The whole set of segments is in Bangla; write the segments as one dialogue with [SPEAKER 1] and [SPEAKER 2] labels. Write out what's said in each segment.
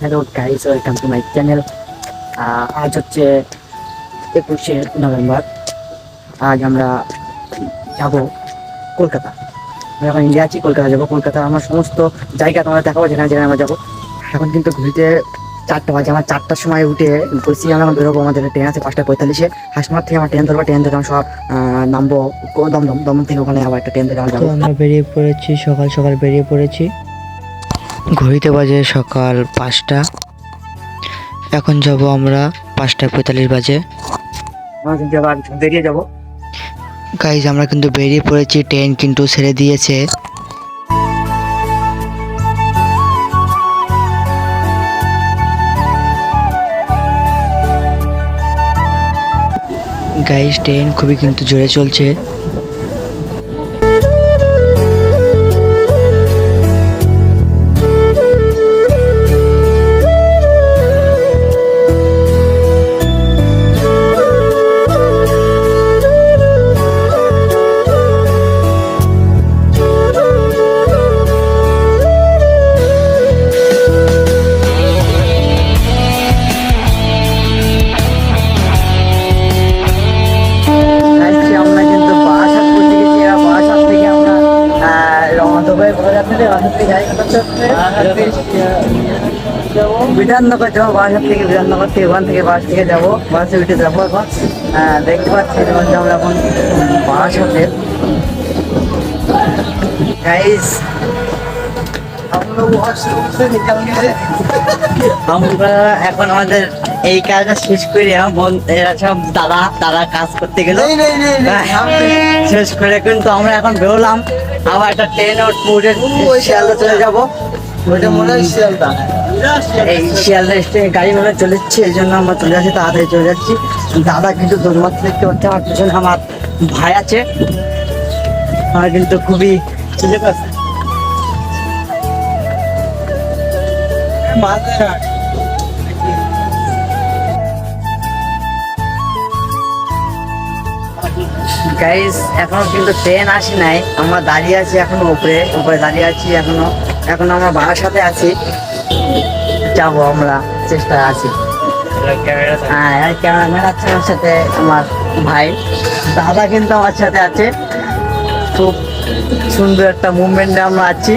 [SPEAKER 1] Hello guys welcome to my channel আজ হচ্ছে একুশে নভেম্বর। আজ আমরা যাব কলকাতা। আমরা এখন ইন্ডিয়া আছি, কলকাতা যাব। কলকাতা আমার সমস্ত জায়গা তোমরা দেখাবো, যেখানে যেখানে আমরা যাব। এখন কিন্তু ঘুরতে চারটা বাজে, আমার চারটার সময় উঠে বলছি, আমরা বেরোবো আমাদের ট্রেন আছে পাঁচটা পঁয়তাল্লিশে। হাসমার থেকে আমার ট্রেন ধরবো ট্রেন ধরে আমরা সব নামবো, দমদম দমদম থেকে ওখানে আবার একটা ট্রেন ধরে আমরা যাব।
[SPEAKER 2] আমরা বেরিয়ে পড়েছি, সকাল সকাল বেরিয়ে পড়েছি। ঘড়িতে বাজে সকাল পাঁচটা। এখন যাব আমরা পাঁচটা পঁয়তাল্লিশ বাজে।
[SPEAKER 1] বেরিয়ে যাব।
[SPEAKER 2] গাইজ আমরা কিন্তু বেরিয়ে পড়েছি ট্রেন কিন্তু ছেড়ে দিয়েছে। গাইজ ট্রেন খুবই কিন্তু জোরে চলছে।
[SPEAKER 1] বিধাননগর যাব বারাসাত থেকে বিধাননগর থেকে ওখান থেকে বাস থেকে যাব বাসে উঠে যাব এখন। দেখতে পাচ্ছি আমরা এখন বারাসাতে গাইস আমরা এখন আমাদের এই কাজটা শেষ করে বোন এরা সব দাদা দাদা কাজ করতে গেল। শেষ করে কিন্তু আমরা এখন বেরোলাম। আবার একটা ট্রেন উঠে শিয়ালদা চলে যাব। ওইটা মনে হয় শিয়ালদা। এই শিয়ালদা স্টেশনে গাড়ি মনে চলে যাচ্ছে এই জন্য আমরা চলে যাচ্ছি তাড়াতাড়ি চলে যাচ্ছি। দাদা কিন্তু দৌড়মাত্র দেখতে পাচ্ছে, আমার পিছনে আমার ভাই আছে। আমার কিন্তু খুবই সুযোগ এখনও কিন্তু ট্রেন আসি নাই, আমরা দাঁড়িয়ে আছি এখনও উপরে উপরে দাঁড়িয়ে আছি এখনও। এখনও আমরা বাবার সাথে আছি। যাব আমরা চেষ্টা আছি। হ্যাঁ ক্যামেরাম্যান আছে আমার সাথে আমার ভাই। দাদা কিন্তু আমার সাথে আছে। খুব সুন্দর একটা মুভমেন্টে আমরা আছি।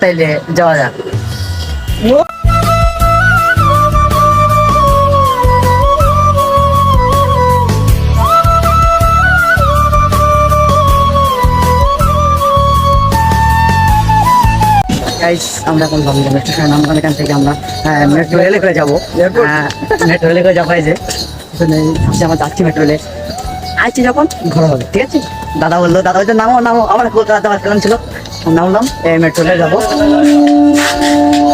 [SPEAKER 1] তাইলে যাওয়া যাক। গাইস আমরা এখন দমদম স্টেশনে নামলাম এখান থেকে আমরা মেট্রো রেলে করে যাব। মেট্রো রেলে করে যাব যে। আমরা যাচ্ছি মেট্রো রেলে আসছি যখন? ঘর হবে ঠিক আছে? দাদা বলল দাদা বলছে নামো নামো। আমার কলকাতা যাওয়ার প্ল্যান ছিল। নামলাম এই মেট্রো রেলে যাব।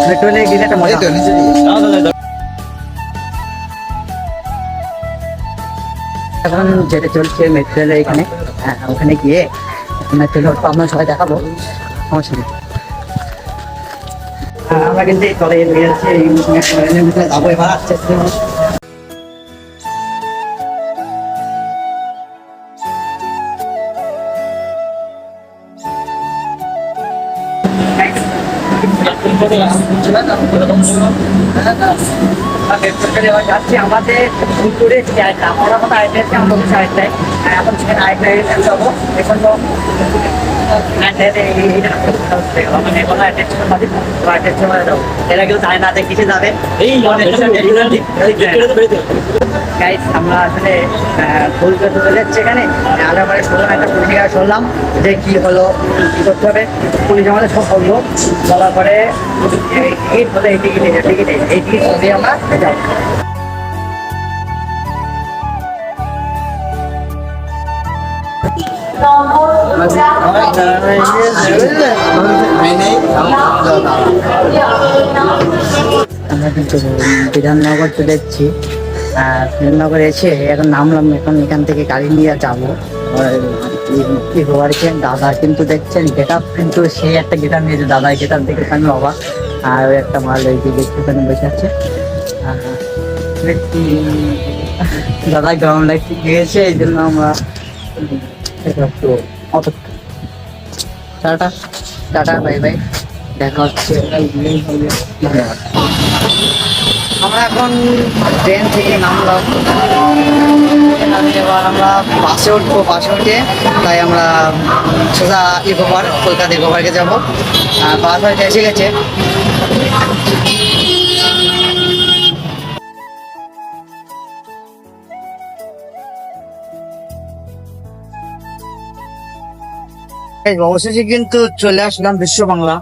[SPEAKER 1] মেট্রো রেলে গেলে একটা মজা এখন যেটা চলছে মেট্রো রেলে এখানে। হ্যাঁ, ওখানে গিয়ে মেট্রো রেল আপনার সবাই দেখাবো। সমস্যা নেই। হ্যাঁ, আমরা কিন্তু এই কলেজে যাচ্ছি, এই রেলের ভিতরে যাব এবার যাচ্ছি আমাদের চারটা আমরা মতো আইটেছি আমরা আরেকটাই এখন সেখানে আরেকটা যাব এখন তো এরা কেউ জানে না কিসে যাবে গাইস আমরা আসলে কলকাতা চলে যাচ্ছি এখানে। আমরা পরে শুনলাম, একটা পুলিশ শুনলাম যে কি হলো, কি করতে হবে। পুলিশ আমাদের সব বলল বলার পরে, এই হলো এই টিকিট এই টিকিট আমরা যাব। আমরা কিন্তু বিধাননগর চলে যাচ্ছি আর বিধাননগর এসে এখন নামলাম এখন এখান থেকে গাড়ি নিয়ে যাব। আর কি- কি হওয়ার কি দাদা কিন্তু দেখছেন গেট কিন্তু সে একটা গেট নিয়েছে, দাদা গেট আপ দেখে আমি অবাক। আর ওই একটা মাল এই যে দেখতে বসে আছে। দেখছি, দাদা গ্রাউন্ড লাইট গিয়েছে, এই জন্য আমরা টাটা টাটা, বাই বাই। দেখা হচ্ছে। আমরা এখন ট্রেন থেকে নামলাম। নামলে এবার আমরা বাসে উঠবো, বাসে উঠে। তাই আমরা সোজা ইকো পার্ক কলকাতা ইকো যাব। বাস হয়তো এসে গেছে। অবশেষে কিন্তু চলে আসলাম বিশ্ব বাংলা।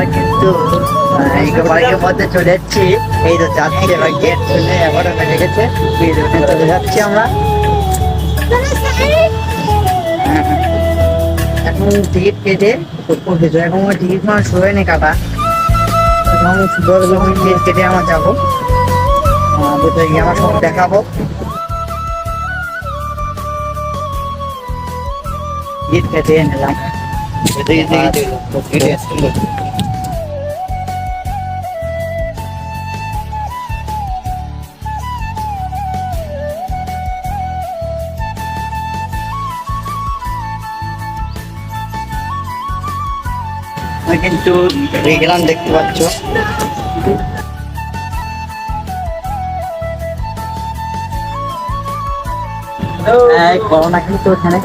[SPEAKER 1] আমরা কিন্তু ইকো পার্কের মধ্যে চলে যাচ্ছি এই তো যাচ্ছি এবার গেট খুলে বেজে গেছে বেরোনে চলে যাচ্ছি আমরা হ্যাঁ, এখন টিকিট কেটে এখন টিকিট আমার শুরু হয়নি কাটা এখন সুন্দর যখন টিকিট কেটে আমরা যাব ভিতরে আমার সব দেখাবো টিকিট কেটে নিলাম কিন্তু গেলাম দেখতে পাচ্ছ। এই করোনা কিন্তু ওখানে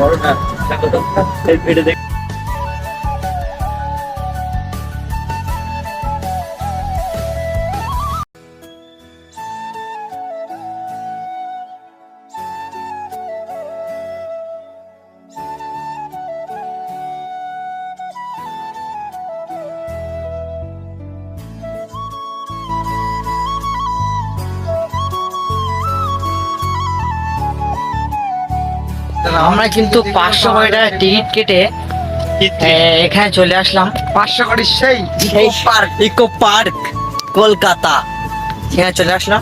[SPEAKER 1] আমরা কিন্তু পাঁচশো কোটি টাকা টিকিট? কেটে এখানে চলে আসলাম।
[SPEAKER 3] পাঁচশো কোটি সেই
[SPEAKER 1] ইকো পার্ক কলকাতা। এখানে চলে আসলাম।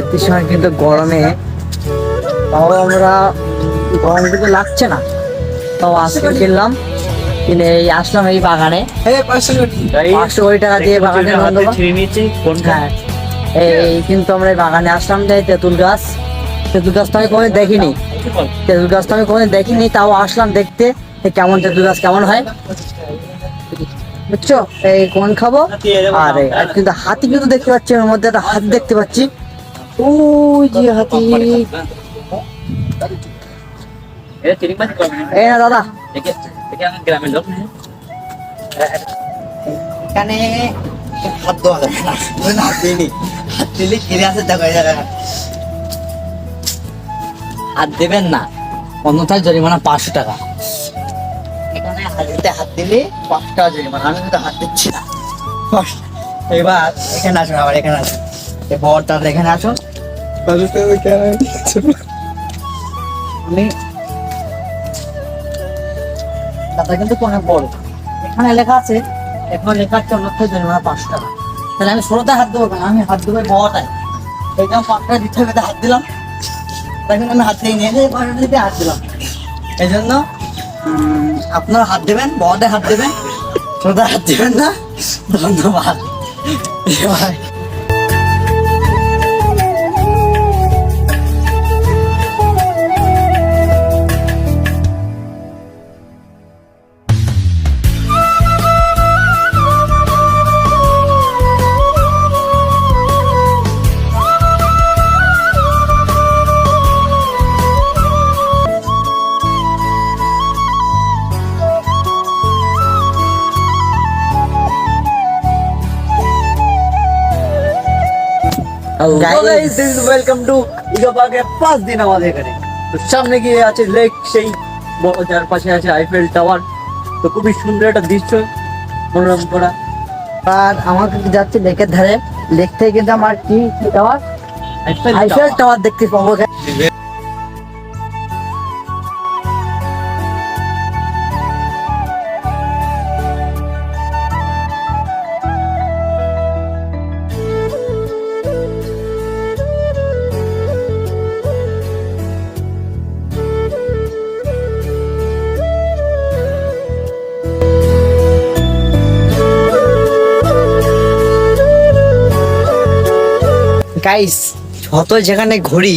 [SPEAKER 1] একটি সময় কিন্তু গরমে তাও আমরা গরম কিন্তু লাগছে না। তাও আজকে কিনলাম কিনে এই আসলাম এই বাগানে। পাঁচশো কোটি। টাকা দিয়ে বাগানে হ্যাঁ। এই কিন্তু আমরা এই বাগানে আসলাম যে তেঁতুল গাছ। তেঁতুল গাছ তো আমি কোনো দেখিনি। তেঁতুল গাছ তো আমি কোনো দেখিনি তাও আসলাম দেখতে কেমন তেঁতুল গাছ কেমন হয়। বুঝছ? এই কোন খাব? আর আর কিন্তু হাতি কিন্তু দেখতে পাচ্ছি ওর মধ্যে একটা হাতি দেখতে পাচ্ছি। ওই যে হাতি এই না দাদা এখানে হাত দেওয়া যাবে না হাত দিইনি হাত দিলে কিনে আছে দেখো হাত দেবেন না অন্যথায় জরিমানা পাঁচশো টাকা এখানে হাতে হাত দিলে পাঁচশো টাকা জরিমানা আমি কিন্তু হাত দিচ্ছি না এবার এখানে আসুন আবার এখানে আসুন এই বরদাদা এখানে আসুন আমি দাদা কিন্তু অনেক বড়। এখানে লেখা আছে, এখানে লেখা আছে অন্যথায় জরিমানা পাঁচশো টাকা। তাহলে আমি ষোলোতে হাত দেবো কেন? আমি হাত দেবো বড়টাই এই জন্য পাঁচ টাকা দিতে হবে হাত দিলাম। জন্য আমি হাত থেকে নিয়ে যাই পাঁচটা দিতে হাত দিলাম। এই জন্য আপনারা হাত দেবেন বড়টায় হাত দেবেন। ছোটটায় হাত দেবেন না। ধন্যবাদ।
[SPEAKER 3] ওয়েলকাম টু পাঁচ দিন আমাদের এখানে তো সামনে গিয়ে আছে লেক সেই বড় যার পাশে আছে আইফেল টাওয়ার তো খুবই সুন্দর একটা দৃশ্য মনোরম করা।
[SPEAKER 1] আর আমাকে যাচ্ছে লেকের ধারে। লেক থেকে কিন্তু আমার কি টাওয়ার
[SPEAKER 3] আইফেল
[SPEAKER 1] টাওয়ার দেখতে পাবো। গাইস যত যেখানে ঘুরি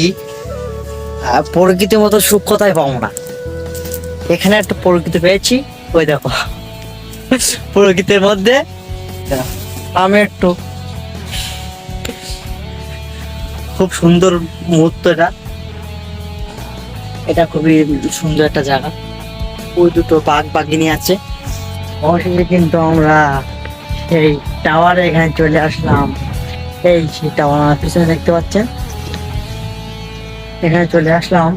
[SPEAKER 1] প্রকৃতির মতো সুখ পাবো না এখানে একটা প্রকৃতি পেয়েছি, ওই দেখো। প্রকৃতির মধ্যে আমি একটু খুব সুন্দর মুহূর্ত এটা এটা খুবই সুন্দর একটা জায়গা। ওই দুটো বাঘ বাঘিনী আছে। অবশেষে কিন্তু আমরা এই টাওয়ারে এখানে চলে আসলাম। এই টাওয়ার আমার পিছনে দেখতে পাচ্ছেন। এখানে চলে আসলাম।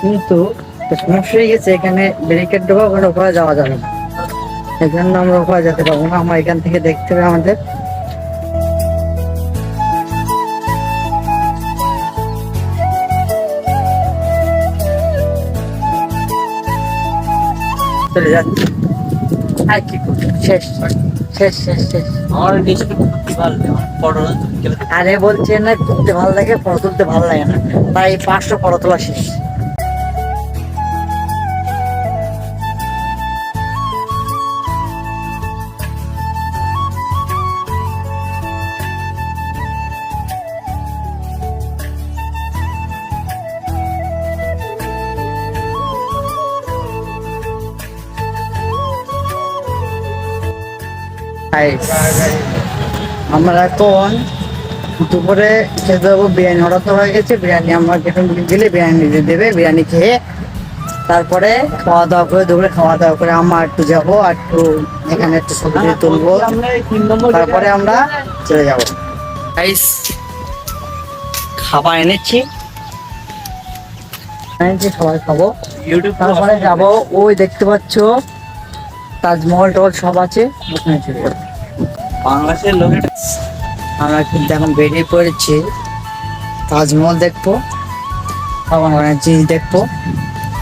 [SPEAKER 1] কিন্তু সমস্যা হয়ে গেছে, এখানে ব্যারিকেড দেওয়া ওখানে ওপরে যাওয়া যাবে না। এই জন্য আমরা ওপরে যেতে পারব না, আমরা এখান থেকে দেখতে হবে আমাদের। চলে যাচ্ছি। আর কি শেষ। শেষ শেষ শেষ।
[SPEAKER 3] আমার ভালো ফটো
[SPEAKER 1] আরে বলছে না ঘুরতে ভালো লাগে ফটো তুলতে ভালো লাগে না। তাই পাঁচশো ফটো তোলা শেষ। আমরা এখন দুপুরে খেতে দেবো বিরিয়ানি অর্ডার তো হয়ে গেছে বিরিয়ানি আমরা এখন গেলে বিরিয়ানি দিয়ে দেবে বিরিয়ানি খেয়ে তারপরে খাওয়া দাওয়া করে দুপুরে খাওয়া দাওয়া করে আমরা একটু যাব আর একটু এখানে একটু ছবি তুলবো। তারপরে আমরা চলে যাব। খাবার এনেছি। এনেছি সবাই খাব।
[SPEAKER 3] ইউটিউব
[SPEAKER 1] তারপরে যাব ওই দেখতে পাচ্ছ তাজমহল টহল সব আছে ওখানে চলে যাব।
[SPEAKER 3] বাংলাদেশের লোকের
[SPEAKER 1] আমরা কিন্তু এখন বেরিয়ে পড়েছি। তাজমহল দেখব এবং অনেক জিনিস দেখব,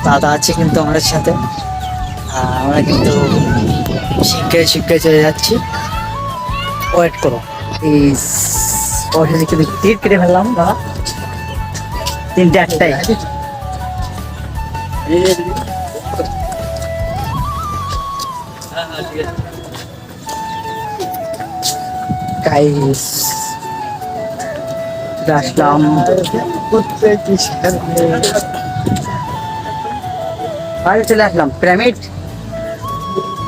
[SPEAKER 1] দাদা আছে কিন্তু আমাদের সাথে। আমরা কিন্তু শিক্ষায় শিক্ষায় চলে যাচ্ছি। ওয়েট করো এই অবশেষে কিন্তু টিকিট কেটে ফেললাম, দাদা। তিনটে একটাই। গাইস আসলাম বাইরে চলে আসলাম পিরামিড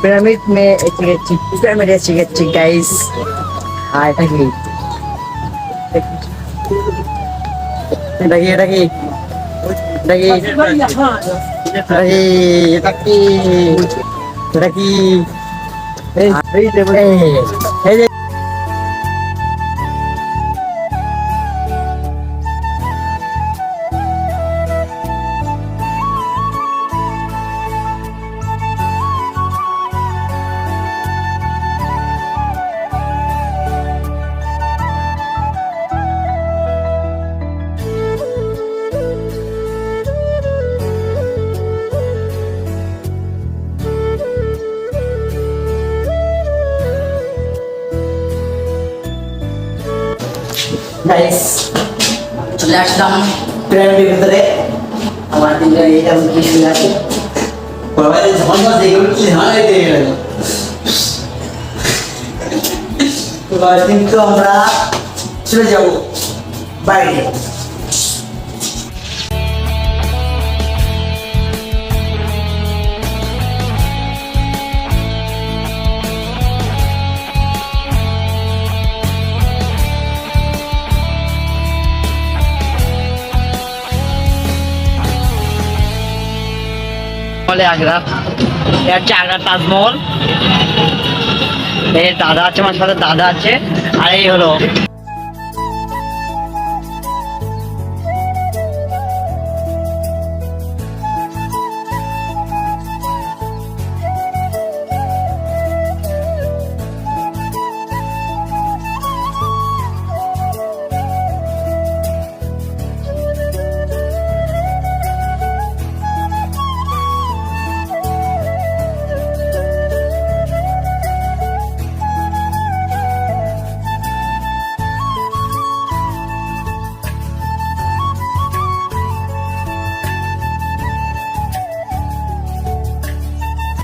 [SPEAKER 1] পিরামিড মে এসে গেছি পিরামিড এসে গেছি গাইস আর এটা কি এটা কি এটা কি এটা কি এটা কি এটা কি এই এই গাইস চলে আসলাম ট্রেনের ভিতরে আমার তিনটা এইটা কি শুনে আছে। বাবারে ঝঞ্ঝা দেখে উঠছে হাঁড়ে দিয়ে গেল কিন্তু আমরা চলে যাব বাইরে। বলে আগ্রা এ হচ্ছে আগ্রা তাজমহল। এই দাদা আছে, আমার সাথে দাদা আছে। আর এই হলো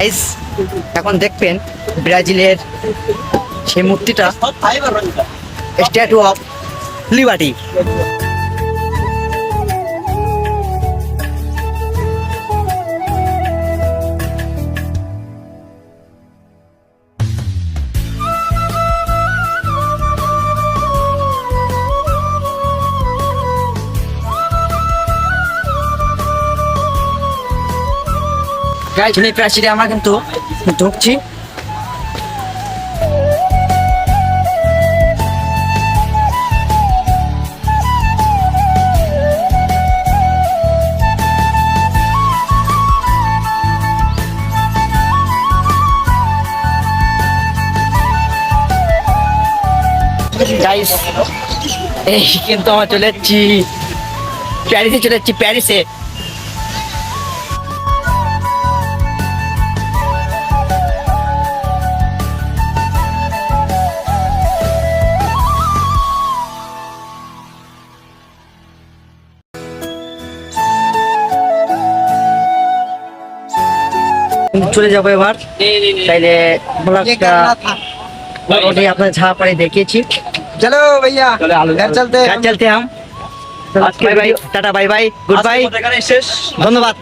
[SPEAKER 1] Guys, এখন দেখবেন ব্রাজিলের সেই মূর্তিটা স্ট্যাচু অফ লিবার্টি গাইজ এই প্রাচীরে আমরা কিন্তু ঢুকছি। গাইস এই কিন্তু আমরা চলে যাচ্ছি। প্যারিসে চলে যাচ্ছি, প্যারিসে। চলে যাব এবার। তাইলে আপনার ঝা পাড়ে দেখিয়েছি।
[SPEAKER 3] চলো ভাইয়া
[SPEAKER 1] চলতে। চলতে tata bye bye. Good bye ধন্যবাদ।